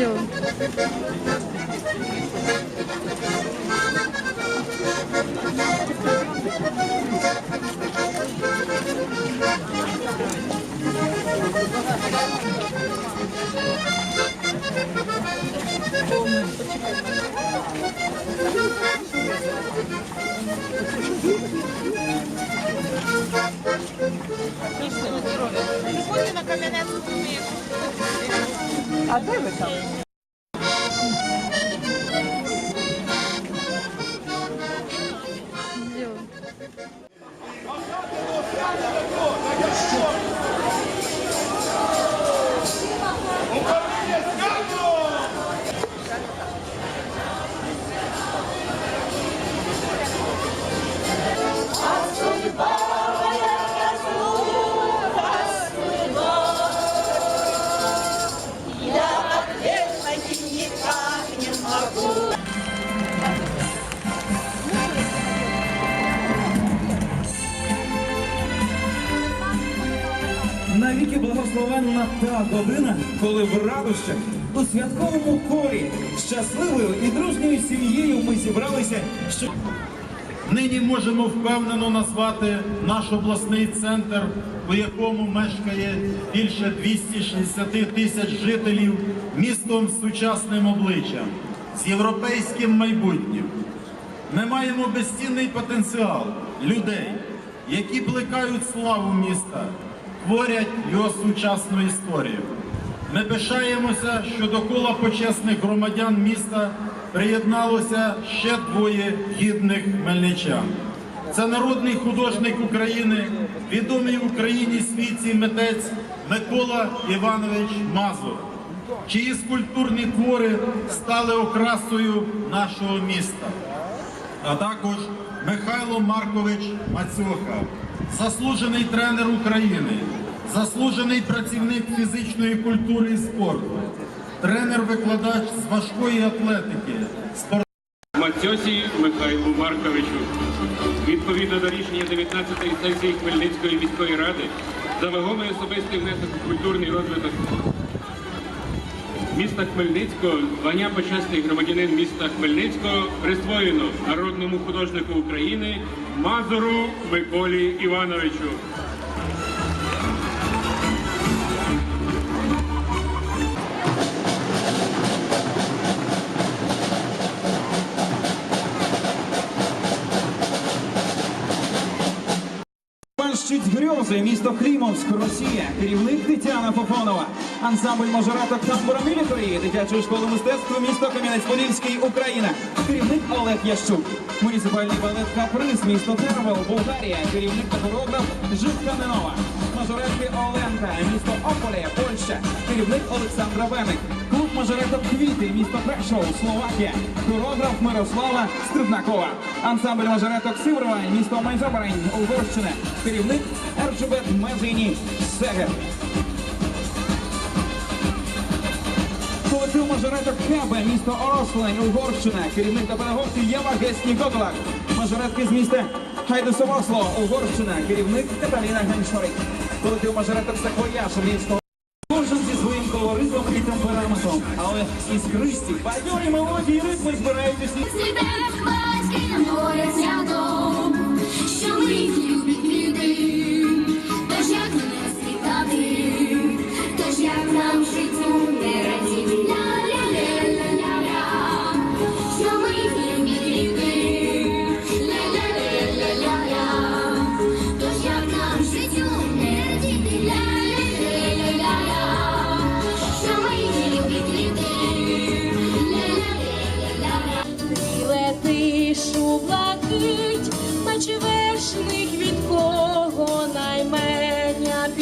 Сделаем. Приходьте на Кам'янецьку місто. А де ви там? Сделаем. Та година, коли в радощах у святковому колі щасливою і дружньою сім'єю ми зібралися, щоб Нині можемо впевнено назвати наш обласний центр, у якому мешкає більше 260 тисяч жителів, містом з сучасним обличчям, з європейським майбутнім. Ми маємо безцінний потенціал людей, які плекають славу міста, творять його сучасну історію. Ми пишаємося, що до кола почесних громадян міста приєдналося ще двоє гідних хмельничан. Це народний художник України, відомий в Україні світці митець Микола Іванович Мазур, чиї скульптурні твори стали окрасою нашого міста а також Михайло Маркович Мацьоха, заслужений тренер України, заслужений працівник фізичної культури і спорту, тренер-викладач з важкої атлетики, спорт. Мацьосі Михайлу Марковичу. Відповідно до рішення 19-ї сесії Хмельницької міської ради за вагомий особистий внесок у культурний розвиток міста Хмельницького, звання почесний громадянин міста Хмельницького присвоєно народному художнику України Мазуру Миколі Івановичу. Грьози, місто Клімовськ, Росія, керівник Тетяна Фофонова, ансамбль мажораток тамбура мілітарії, дитячої школи мистецтва, місто Кам'янець-Подільський, Україна, керівник Олег Ящук, муніципальний балет Каприз, місто Тервел, Болгарія, керівник та хореограф Житка Ненова, мажоретки Оленка, місто Ополе, Польща, керівник Олександра Веник, клуб мажореток Квіти, місто Прешов, Словакія, хореограф Мирослава Стрибнакова, ансамбль мажореток Сивровань, місто Майзобарень, Угорщина, керівник Ерджубет Мезині Сегер. Колектив мажореток Кебе, місто Орослень, Угорщина, керівник та педагогки Єва Гесні Гоголак, мажоретки з міста Хайдесовосло, Угорщина, керівник Каталіна Геншорик. Колектив мажореток Саквояж, місто темпераментом, але іскристі, бадьорі мелодії ритми збирають усі. Світе батьки море свято, що ми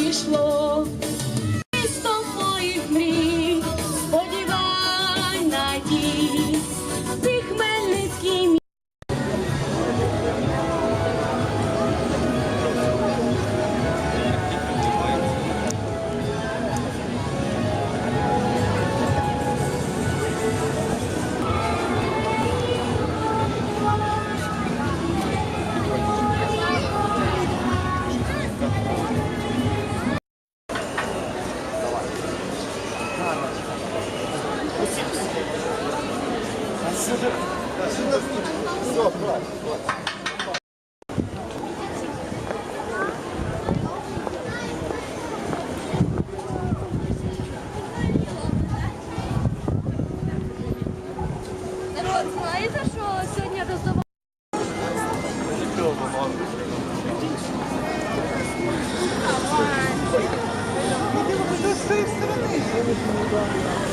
пішло. Народ, знаєте, що сьогодні роздавали? Давай. Ти з тієї сторони.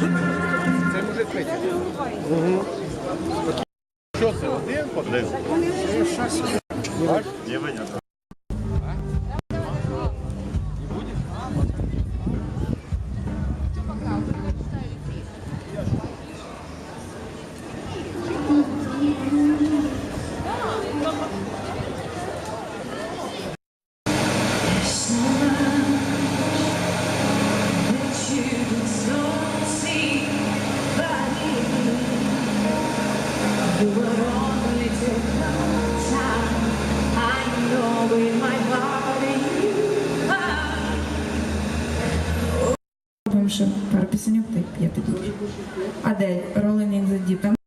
Це може третє. Що це? Один подив? Тому що пару пісеньок ти я тоді. Адель, Rolling in the Deep.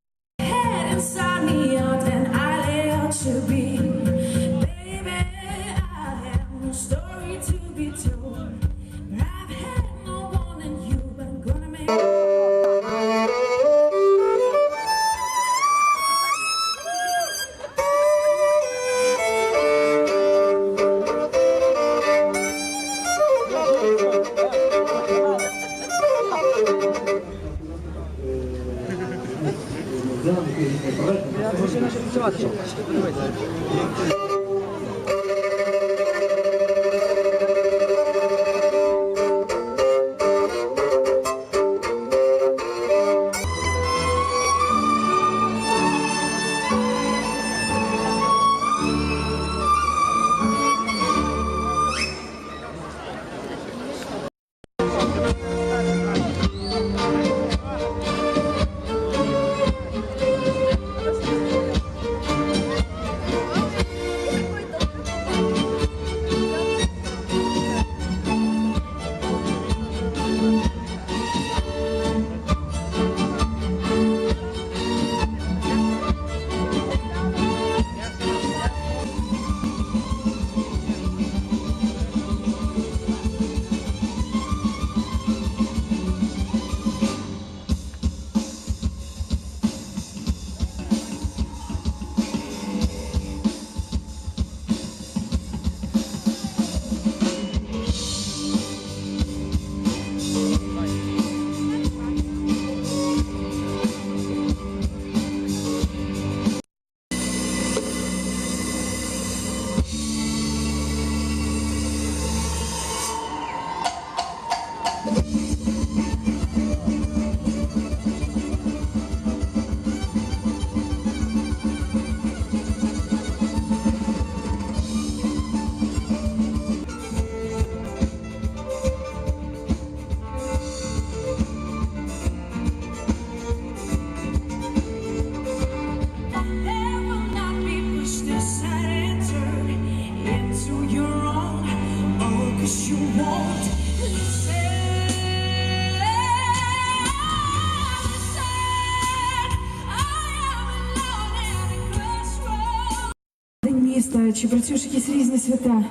Міста, чи працюєш якісь різні свята.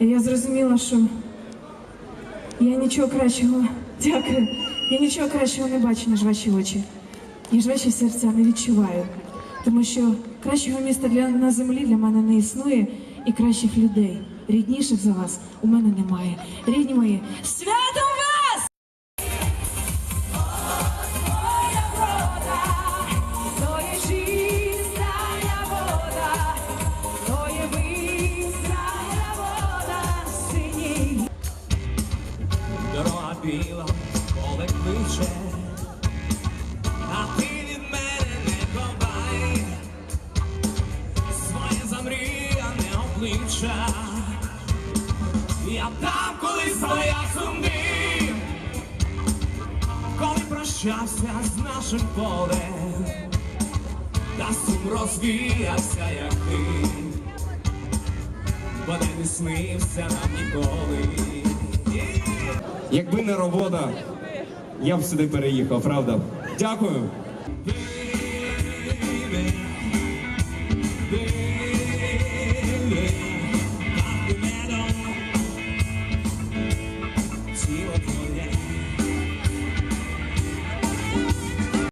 І я зрозуміла, що я нічого кращого, дякую, я нічого кращого не бачу, ніж ваші очі, ніж ваші серця не відчуваю. Тому що кращого міста для на землі для мене не існує, і кращих людей, рідніших за вас, у мене немає. Рідні мої, свято обличчя. Я там колись своя сумний, коли прощався з нашим полем, та сум розвіявся, як ти. бо не снився нам ніколи. Якби не робота, я б сюди переїхав, правда? Дякую. Baby,